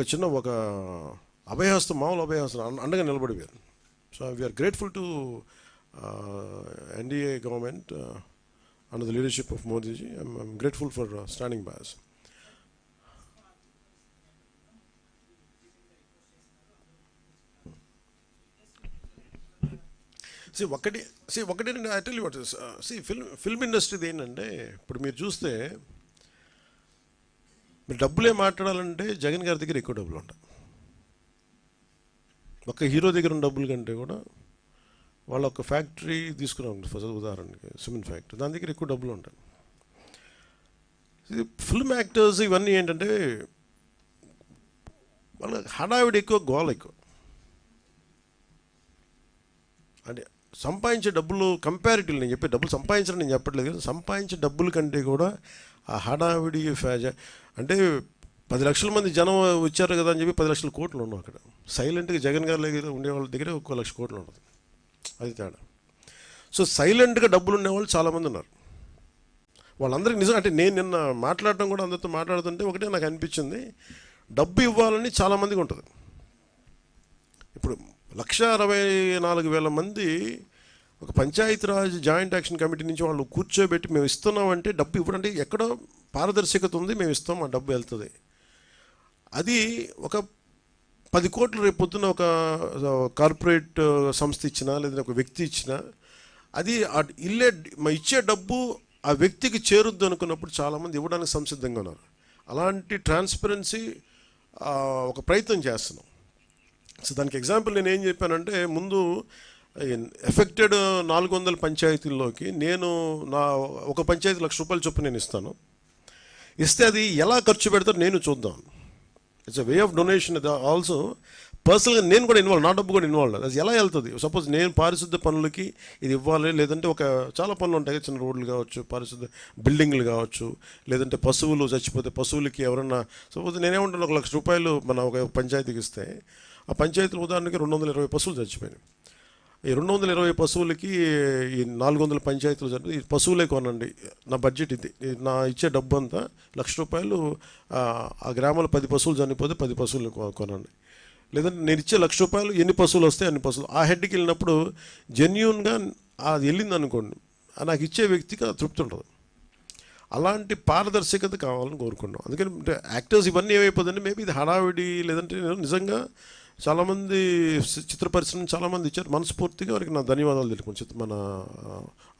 ఒక చిన్న ఒక అభయహస్తం మామూలు అభయహస్తం అండగా నిలబడిపోయారు. So we are grateful to NDA government under the leadership of Modiji I'm grateful for standing boss see ఒకటి సి ఒకటి I tell what see film film ఇండస్ట్రీది ఏంటంటే ఇప్పుడు మీరు చూస్తే మీరు డబ్బులే మాట్లాడాలంటే జగన్ గారి దగ్గర ఎక్కువ డబ్బులు ఉంటాయి. ఒక హీరో దగ్గర ఉన్న డబ్బుల కంటే కూడా వాళ్ళ ఒక ఫ్యాక్టరీ తీసుకున్నాం. ఫస్ట్ ఉదాహరణకి సిమెంట్ ఫ్యాక్టరీ. దాని దగ్గర ఎక్కువ డబ్బులు ఉంటాయి. ఇది ఫిల్మ్ యాక్టర్స్ ఇవన్నీ ఏంటంటే వాళ్ళ హడావిడి ఎక్కువ గోల ఎక్కువ. అంటే సంపాదించే డబ్బులు కంపారిటివ్ నేను చెప్పే డబ్బులు సంపాదించడం నేను చెప్పట్లేదు కదా సంపాదించే డబ్బుల కంటే కూడా ఆ హడావిడి ఫ్యాజ అంటే పది లక్షల మంది జనం వచ్చారు కదా అని చెప్పి పది లక్షల కోట్లు ఉన్నాం అక్కడ. సైలెంట్గా జగన్ గారి దగ్గర ఉండే వాళ్ళ దగ్గర ఒక్కో లక్ష కోట్లు ఉండదు అది తేడా. సో సైలెంట్గా డబ్బులు ఉండేవాళ్ళు చాలామంది ఉన్నారు. వాళ్ళందరికీ నిజం అంటే నేను నిన్న మాట్లాడటం కూడా అందరితో మాట్లాడుతుంటే ఒకటే నాకు అనిపించింది డబ్బు ఇవ్వాలని చాలామందికి ఉంటుంది. ఇప్పుడు లక్ష అరవై నాలుగు వేల మంది ఒక పంచాయతీరాజ్ జాయింట్ యాక్షన్ కమిటీ నుంచి వాళ్ళు కూర్చోబెట్టి మేము ఇస్తున్నామంటే డబ్బు ఇవ్వడంటే ఎక్కడో పారదర్శకత ఉంది మేము ఇస్తాం ఆ డబ్బు వెళ్తుంది. అది ఒక పది కోట్లు రేపు పొద్దున ఒక కార్పొరేట్ సంస్థ ఇచ్చినా లేదా ఒక వ్యక్తి ఇచ్చినా అది ఆ ఇల్లే ఇచ్చే డబ్బు ఆ వ్యక్తికి చేరుద్దు అనుకున్నప్పుడు చాలామంది ఇవ్వడానికి సంసిద్ధంగా ఉన్నారు. అలాంటి ట్రాన్స్పరెన్సీ ఒక ప్రయత్నం చేస్తున్నాం. సో దానికి ఎగ్జాంపుల్ నేను ఏం చెప్పానంటే ముందు ఎఫెక్టెడ్ నాలుగు వందల పంచాయతీల్లోకి నేను నా ఒక పంచాయతీ లక్ష రూపాయలు చొప్పున నేను ఇస్తాను. ఇస్తే అది ఎలా ఖర్చు పెడతారో నేను చూద్దాం. It's a way of donation also పర్సనల్గా నేను కూడా ఇన్వాల్వ్ నా డబ్బు కూడా ఇన్వాల్వ్ అది ఎలా వెళ్తుంది? సపోజ్ నేను పారిశుద్ధ పనులకి ఇది ఇవ్వాలి లేదంటే ఒక చాలా పనులు ఉంటాయి చిన్న రోడ్లు కావచ్చు పారిశుద్ధ బిల్డింగ్లు కావచ్చు లేదంటే పశువులు చచ్చిపోతే పశువులకి ఎవరన్నా సపోజ్ నేనేమంటాను ఒక లక్ష రూపాయలు మన ఒక పంచాయతీకి ఇస్తే ఆ పంచాయతీలు ఉదాహరణకి రెండు వందల ఇరవై పశువులు చచ్చిపోయినాయి. ఈ రెండు వందల ఇరవై పశువులకి ఈ నాలుగు వందల పంచాయతీలు జరిపి ఈ పశువులే కొనండి. నా బడ్జెట్ ఇది. నా ఇచ్చే డబ్బు అంతా లక్ష రూపాయలు ఆ, గ్రామంలో పది పశువులు చనిపోతే పది పశువులు కొనండి. లేదంటే నేను ఇచ్చే లక్ష రూపాయలు ఎన్ని పశువులు వస్తాయి అన్ని పశువులు. ఆ హెడ్కి వెళ్ళినప్పుడు జెన్యున్గా అది వెళ్ళింది అనుకోండి నాకు ఇచ్చే వ్యక్తికి తృప్తి ఉండదు. అలాంటి పారదర్శకత కావాలని కోరుకున్నాం అందుకని యాక్టర్స్ ఇవన్నీ ఏమైపోతుందంటే మేబీ ఇది హడావిడి లేదంటే నిజంగా చాలామంది చిత్ర పరిశ్రమ చాలామంది ఇచ్చారు. మనస్ఫూర్తిగా వారికి నా ధన్యవాదాలు తెలుపుకుని చిత్ర మన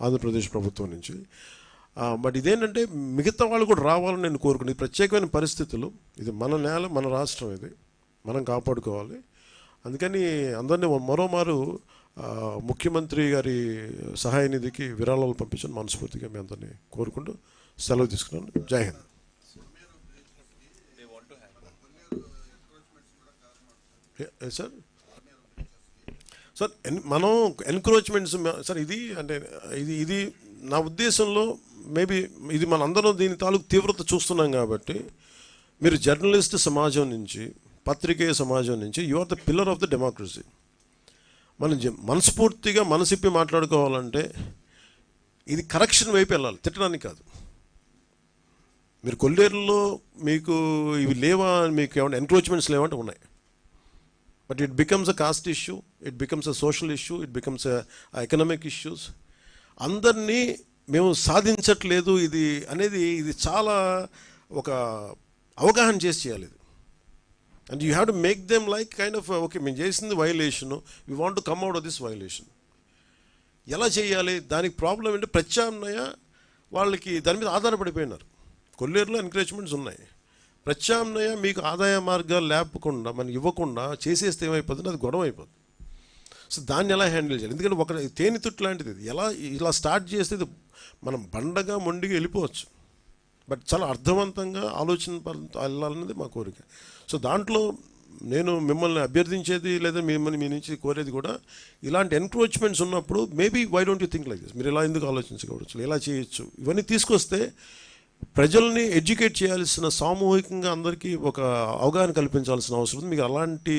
ఆంధ్రప్రదేశ్ ప్రభుత్వం నుంచి. బట్ ఇదేంటంటే మిగతా వాళ్ళు కూడా రావాలని నేను కోరుకునేది. ప్రత్యేకమైన పరిస్థితులు ఇది మన నేల మన రాష్ట్రం ఇది. మనం కాపాడుకోవాలి. అందుకని అందరినీ మరోమారు ముఖ్యమంత్రి గారి సహాయ నిధికి విరాళాలు పంపించని మనస్ఫూర్తిగా మీ అందరినీ కోరుకుంటూ సెలవు తీసుకున్నాను. జై హింద్ ఏ- ఏ సార్ సార్ uh, మనం ఎన్క్రోచ్మెంట్స్ సార్ ఇది అంటే ఇది ఇది నా ఉద్దేశంలో మేబీ ఇది మన అందరం దీని తాలూకు తీవ్రత చూస్తున్నాం కాబట్టి మీరు జర్నలిస్ట్ సమాజం నుంచి పత్రికేయ సమాజం నుంచి you are the pillar of the democracy మనం మనస్ఫూర్తిగా మనసిప్పి మాట్లాడుకోవాలంటే ఇది కరెక్షన్ వైపు వెళ్ళాలి తిట్టడానికి కాదు. మీరు కొల్లేరులో మీకు ఇవి లేవా మీకు ఏమైనా ఎన్క్రోచ్మెంట్స్ లేవంటే ఉన్నాయి. But it becomes a caste issue it becomes a social issue it becomes economic issues అందరినీ మేము సాధించట్లేదు ఇది అనేది ఇది చాలా ఒక అవగాహన చేసి చేయాలి ఇది. And you have to make them like kind of okay మేము చేసింది violation we want to come out of this violation ఎలా చేయాలి దానికి ప్రాబ్లం ఏంటంటే ప్రత్యామ్నాయ వాళ్ళకి దాని మీద ఆధారపడిపోయినారు. కొల్లేరులో ఎంకరేజ్మెంట్స్ ఉన్నాయి. ప్రత్యామ్నాయ మీకు ఆదాయ మార్గాలు లేపకుండా మనం ఇవ్వకుండా చేసేస్తే ఏమైపోతుంది? అది గొడవ అయిపోతుంది సో దాన్ని ఎలా హ్యాండిల్ చేయాలి? ఎందుకంటే ఒక తేనె తుట్టు లాంటిది ఇది. ఎలా ఇలా స్టార్ట్ చేస్తే ఇది మనం బండగా మొండిగా వెళ్ళిపోవచ్చు. బట్ చాలా అర్థవంతంగా ఆలోచన వెళ్ళాలన్నది మా కోరిక. సో దాంట్లో నేను మిమ్మల్ని అభ్యర్థించేది లేదా మిమ్మల్ని మీ నుంచి కోరేది కూడా ఇలాంటి ఎన్క్రోచ్మెంట్స్ ఉన్నప్పుడు maybe why don't you think like this మీరు ఇలా ఎందుకు ఆలోచించకూడచ్చు ఎలా చేయొచ్చు? ఇవన్నీ తీసుకొస్తే ప్రజల్ని ఎడ్యుకేట్ చేయాల్సిన సామూహికంగా అందరికీ ఒక అవగాహన కల్పించాల్సిన అవసరం ఉంది. మీకు అలాంటి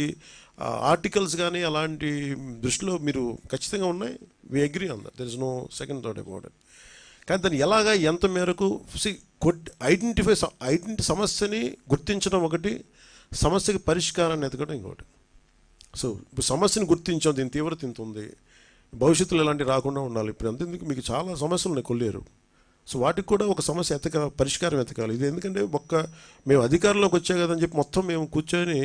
ఆర్టికల్స్ కానీ అలాంటి దృష్టిలో మీరు ఖచ్చితంగా ఉన్నాయి? We agree and there is no second thought about it కానీ దాన్ని ఎలాగా ఎంత మేరకు ఐడెంటిఫై ఐడెంటి సమస్యని గుర్తించడం ఒకటి సమస్యకి పరిష్కారాన్ని ఎతకడం ఇంకోటి. సో ఇప్పుడు సమస్యను గుర్తించాం దీని తీవ్రత ఇంత ఉంది. భవిష్యత్తులో ఇలాంటి రాకుండా ఉండాలి ఇప్పుడు అంతేందుకు మీకు చాలా సమస్యలు ఉన్నాయి కొల్లేరు. సో వాటికి కూడా ఒక సమస్య ఎతక పరిష్కారం ఎతకాలి. ఇది ఎందుకంటే ఒక్క మేము అధికారంలోకి వచ్చా కదని చెప్పి మొత్తం మేము కూర్చొని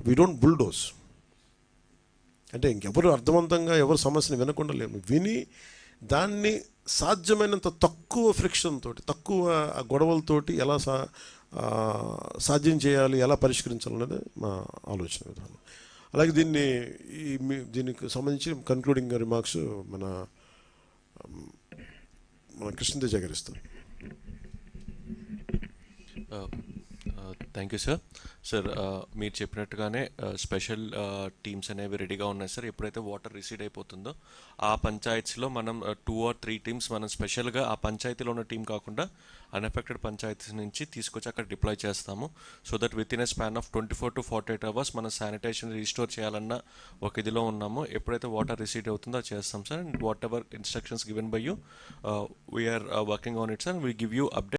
వీ డోంట్ బుల్డోస్ అంటే ఇంకెవరు అర్థవంతంగా ఎవరు సమస్యను వినకుండా లేము విని దాన్ని సాధ్యమైనంత తక్కువ ఫ్రిక్షన్ తోటి తక్కువ గొడవలతోటి ఎలా సా సాధ్యం చేయాలి ఎలా పరిష్కరించాలనేది మా ఆలోచన విధానం. అలాగే దీన్ని ఈ దీనికి సంబంధించి కన్క్లూడింగ్ రిమార్క్స్ మన మన కృష్ణతేజ గారు ఇస్తారు థ్యాంక్ యూ సార్ సార్ మీరు చెప్పినట్టుగానే uh, స్పెషల్ టీమ్స్ uh, అనేవి రెడీగా ఉన్నాయి సార్ ఎప్పుడైతే వాటర్ రిసీడ్ అయిపోతుందో ఆ పంచాయత్స్లో మనం టూ ఆర్ త్రీ టీమ్స్ మనం స్పెషల్గా ఆ పంచాయతీలో ఉన్న టీం కాకుండా అన్ఎఫెక్టెడ్ పంచాయతీస్ నుంచి తీసుకొచ్చి అక్కడ డిప్లాయ్ చేస్తాము. So that within a span of twenty four to forty eight hours మనం శానిటేషన్ రీస్టోర్ చేయాలన్న ఒక ఇదిలో ఉన్నాము. ఎప్పుడైతే వాటర్ రిసీడ్ అవుతుందో అది చేస్తాం sir and whatever instructions given by you we are working on it sir we give you update